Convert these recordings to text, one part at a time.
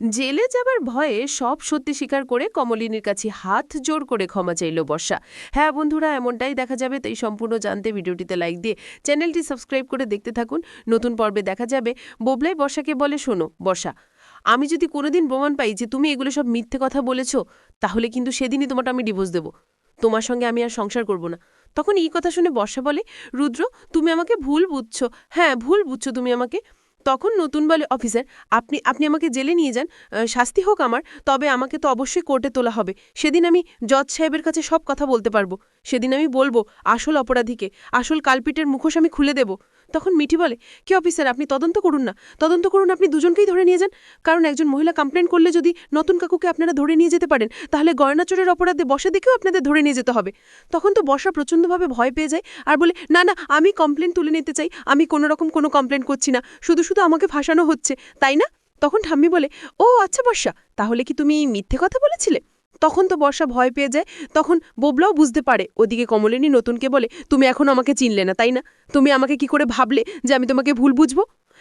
জেলে যাবার ভয়ে সব সত্যি স্বীকার করে কমলিনীর কাছে হাত জোর করে ক্ষমা চাইল বর্ষা। হ্যাঁ বন্ধুরা, এমনটাই দেখা যাবে, তাই সম্পূর্ণ জানতে ভিডিওটিতে লাইক দিয়ে চ্যানেলটি সাবস্ক্রাইব করে দেখতে থাকুন। নতুন পর্বে দেখা যাবে, বোবলাই বর্ষাকে বলে, শোনো বর্ষা, আমি যদি কোনোদিন প্রমাণ পাই যে তুমি এগুলো সব মিথ্যে কথা বলেছ, তাহলে কিন্তু সেদিনই তোমাটা আমি ডিভোর্স দেব। তোমার সঙ্গে আমি আর সংসার করব না। তখন এই কথা শুনে বর্ষা বলে, রুদ্র, তুমি আমাকে ভুল বুঝছ। হ্যাঁ ভুল বুঝছ তুমি আমাকে। তখন নতুন বলে, অফিসার, আপনি আপনি আমাকে জেলে নিয়ে যান শাস্তি হোক আমার, তবে আমাকে তো অবশ্যই কোর্টে তোলা হবে। সেদিন আমি জজ সাহেবের কাছে সব কথা বলতে পারব। সেদিন আমি বলব আসল অপরাধীকে, আসল কালপিটের মুখোশ আমি খুলে দেব। তখন মিঠি বলে, কি অফিসার, আপনি তদন্ত করুন না। তদন্ত করুন, আপনি দুজনকেই ধরে নিয়ে যান। কারণ একজন মহিলা কমপ্লেন করলে যদি নতুন কাকুকে আপনারা ধরে নিয়ে যেতে পারেন, তাহলে গয়না চোরের অপরাধে বসে দেখেও আপনাদের ধরে নিয়ে যেতে হবে। তখন তো বসা প্রচণ্ডভাবে ভয় পেয়ে যায় আর বলে, না না, আমি কমপ্লেন তুলে নিতে চাই। আমি কোনো রকম কোনো কমপ্লেন করছি না। শুধু শুধু আমাকে ফাঁসানো হচ্ছে। তাই না? তখন ঠাম্মি বলে, ও আচ্ছা বর্ষা, তাহলে কি তুমি মিথ্যে কথা বলেছিলে? তখন তো বর্ষা ভয় পেয়ে যায়, তখন বোবলাও বুঝতে পারে। ওদিকে কমলিনী নতুনকে বলে, তুমি এখন আমাকে চিনলে না, তাই না? তুমি আমাকে কি করে ভাবলে যে আমি তোমাকে ভুল বুঝব?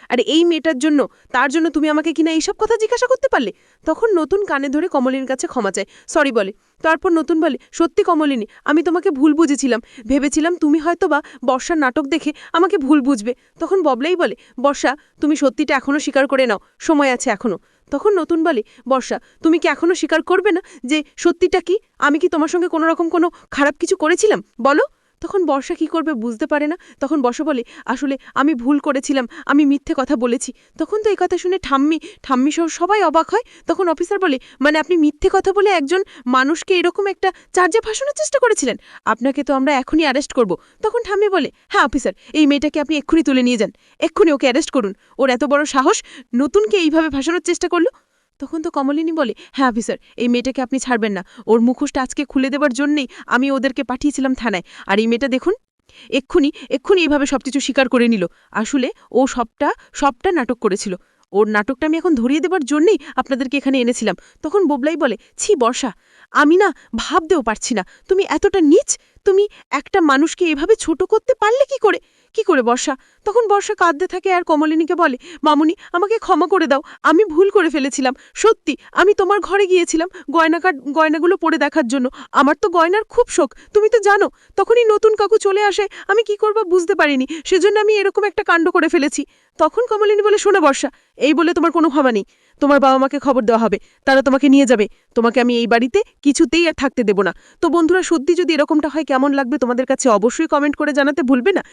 আর এই মেয়েটার জন্য, তার জন্য তুমি আমাকে কিনা এইসব কথা জিজ্ঞাসা করতে পারলে? তখন নতুন কানে ধরে কমলিনীর কাছে ক্ষমা চায়। সরি বলে। তারপর নতুন বলে, সত্যি কমলিনী, আমি তোমাকে ভুল বুঝেছিলাম। ভেবেছিলাম তুমি হয়তো বা বর্ষার নাটক দেখে আমাকে ভুল বুঝবে। তখন ববলাই বলে, বর্ষা, তুমি সত্যিটা এখনও স্বীকার করে নাও। সময় আছে এখনও তখন নতুন বলে, বর্ষা, তুমি কি এখনও স্বীকার করবে না যে সত্যিটা কি? আমি কি তোমার সঙ্গে কোনো রকম কোনো খারাপ কিছু করেছিলাম? বলো। তখন বর্ষা কি করবে বুঝতে পারে না। তখন বর্ষা বলে, আসলে আমি ভুল করেছিলাম, আমি মিথ্যে কথা বলেছি। তখন তো এই কথা শুনে ঠাম্মি ঠাম্মি সহ সবাই অবাক হয়। তখন অফিসার বলে মানে আপনি মিথ্যে কথা বলে একজন মানুষকে এরকম একটা চার্জে ফাঁসানোর চেষ্টা করেছিলেন? আপনাকে তো আমরা এখনই অ্যারেস্ট করব। তখন ঠাম্মি বলে হ্যাঁ অফিসার এই মেয়েটাকে আপনি এক্ষুনি তুলে নিয়ে যান। এক্ষুনি ওকে অ্যারেস্ট করুন। ওর এত বড় সাহস, নতুনকে এইভাবে ফাঁসানোর চেষ্টা করল? তখন তো কমলিনী বলে হ্যাঁ অফিসার, এই মেয়েটাকে আপনি ছাড়বেন না। ওর মুখোশটা আজকে খুলে দেবার জন্যেই আমি ওদেরকে পাঠিয়েছিলাম থানায়। আর এই মেয়েটা দেখুন, এক্ষুনি এক্ষুনি এইভাবে সবকিছু স্বীকার করে নিল। আসলে ও সবটা সবটা নাটক করেছিল। ওর নাটকটা আমি এখন ধরিয়ে দেবার জন্যেই আপনাদেরকে এখানে এনেছিলাম। তখন বোবলাই বলে, ছি বর্ষা, আমি না ভাবতেও পারছি না। তুমি এতটা নিচ, তুমি একটা মানুষকে এভাবে ছোট করতে পারলে কি করে? কি করে বর্ষা? তখন বর্ষা কাঁদতে থাকে আর কমলিনীকে বলে, মামুনি, আমাকে ক্ষমা করে দাও, আমি ভুল করে ফেলেছিলাম। সত্যি, আমি তোমার ঘরে গিয়েছিলাম গয়নাকার গয়নাগুলো পরে দেখার জন্য। আমার তো গয়নার খুব শোক তুমি তো জানো, তখনই নতুন কাকু চলে আসে, আমি কি করব বুঝতে পারিনি, সেজন্য আমি এরকম একটা কাণ্ড করে ফেলেছি। তখন কমলিনী বলে, শোনো বর্ষা, এই বলে তোমার কোনো ভাবা নেই। তোমার বাবা মাকে খবর দেওয়া হবে, তারা তোমাকে নিয়ে যাবে। তোমাকে আমি এই বাড়িতে কিছুতেই আর থাকতে দেব না। তো বন্ধুরা, সত্যি যদি এরকমটা হয়, কেমন লাগবে তোমাদের কাছে অবশ্যই কমেন্ট করে জানাতে ভুলবে না।